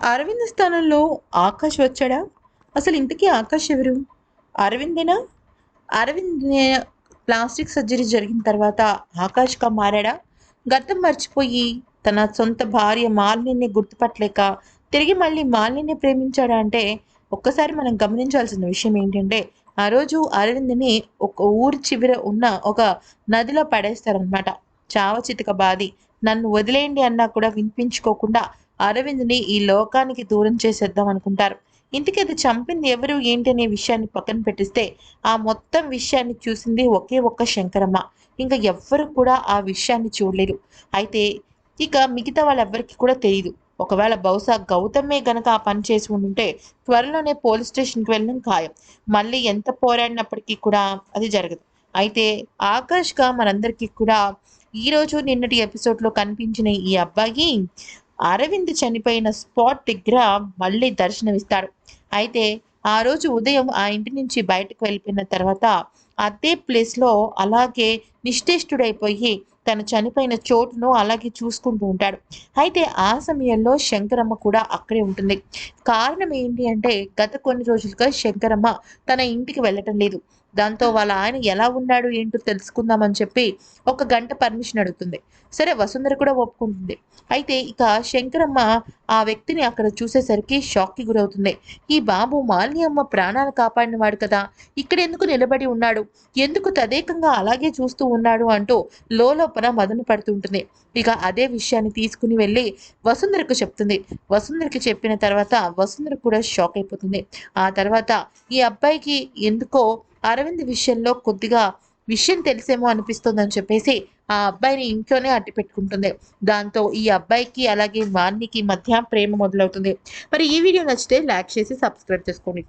అరవింద్ స్థానంలో ఆకాష్ వచ్చాడా? అసలు ఇంతకీ ఆకాష్ ఎవరు? అరవిందేనా? అరవింద్ ప్లాస్టిక్ సర్జరీ జరిగిన తర్వాత ఆకాష్గా మారాడా? గతం మర్చిపోయి తన సొంత భార్య మాలిని గుర్తుపట్టలేక తిరిగి మళ్ళీ మాలిని ప్రేమించాడా అంటే ఒక్కసారి మనం గమనించాల్సిన విషయం ఏంటంటే ఆ రోజు అరవింద్ని ఒక ఊరి చివర ఉన్న ఒక నదిలో పడేస్తారనమాట చావ చితక బాది నన్ను వదిలేయండి అన్నా కూడా వినిపించుకోకుండా అరవింద్ని ఈ లోకానికి దూరం చేసేద్దాం అనుకుంటారు. ఇంటికి అది చంపింది ఎవరు? ఏంటి అనే విషయాన్ని పక్కన పెట్టిస్తే ఆ మొత్తం విషయాన్ని చూసింది ఒకే ఒక్క శంకరమ్మ. ఇంకా ఎవ్వరు కూడా ఆ విషయాన్ని చూడలేరు అయితే ఇక మిగతా వాళ్ళెవ్వరికి కూడా తెలియదు ఒకవేళ బహుశా గౌతమే గనక ఆ పని చేసి ఉంటే త్వరలోనే పోలీస్ స్టేషన్కి వెళ్ళడం ఖాయం. మళ్ళీ ఎంత పోరాడినప్పటికీ కూడా అది జరగదు. అయితే ఆకాష్గా మనందరికీ కూడా ఈరోజు నిన్నటి ఎపిసోడ్లో కనిపించిన ఈ అబ్బాయి అరవింద్ చనిపోయిన స్పాట్ దగ్గర మళ్ళీ దర్శనమిస్తాడు. అయితే ఆ రోజు ఉదయం ఆ ఇంటి నుంచి బయటకు వెళ్ళిపోయిన తర్వాత అదే ప్లేస్లో అలాగే నిశ్చేష్టుడైపోయి తను చనిపోయిన చోటును అలాగే చూసుకుంటూ ఉంటాడు. అయితే ఆ సమయంలో శంకరమ్మ కూడా అక్కడే ఉంటుంది. కారణం ఏంటి అంటే గత కొన్ని రోజులుగా శంకరమ్మ తన ఇంటికి వెళ్ళటం లేదు. దాంతో వాళ్ళ ఆయన ఎలా ఉన్నాడు ఏంటో తెలుసుకుందామని చెప్పి ఒక గంట పర్మిషన్ అడుగుతుంది. సరే వసుంధర కూడా ఒప్పుకుంటుంది. అయితే ఇక శంకరమ్మ ఆ వ్యక్తిని అక్కడ చూసేసరికి షాక్కి గురవుతుంది. ఈ బాబు మాలిని అమ్మ ప్రాణాలు కాపాడిన వాడు కదా. ఇక్కడ ఎందుకు నిలబడి ఉన్నాడు? ఎందుకు తదేకంగా అలాగే చూస్తూ ఉన్నాడు అంటూ లోపల మదన పడుతుంటుంది. ఇక అదే విషయాన్ని తీసుకుని వెళ్ళి వసుంధరకు చెప్తుంది. వసుంధరకి చెప్పిన తర్వాత వసుంధర కూడా షాక్ అయిపోతుంది. ఆ తర్వాత ఈ అబ్బాయికి ఎందుకో అరవింద్ విషయంలో కొద్దిగా విషయం తెలిసేమో అనిపిస్తుందని చెప్పేసి ఆ అబ్బాయిని ఇంట్లోనే అట్టి పెట్టుకుంటుంది. దాంతో ఈ అబ్బాయికి అలాగే వాణికి మధ్య ప్రేమ మొదలవుతుంది. మరి ఈ వీడియో నచ్చితే లైక్ చేసి సబ్స్క్రైబ్ చేసుకోండి.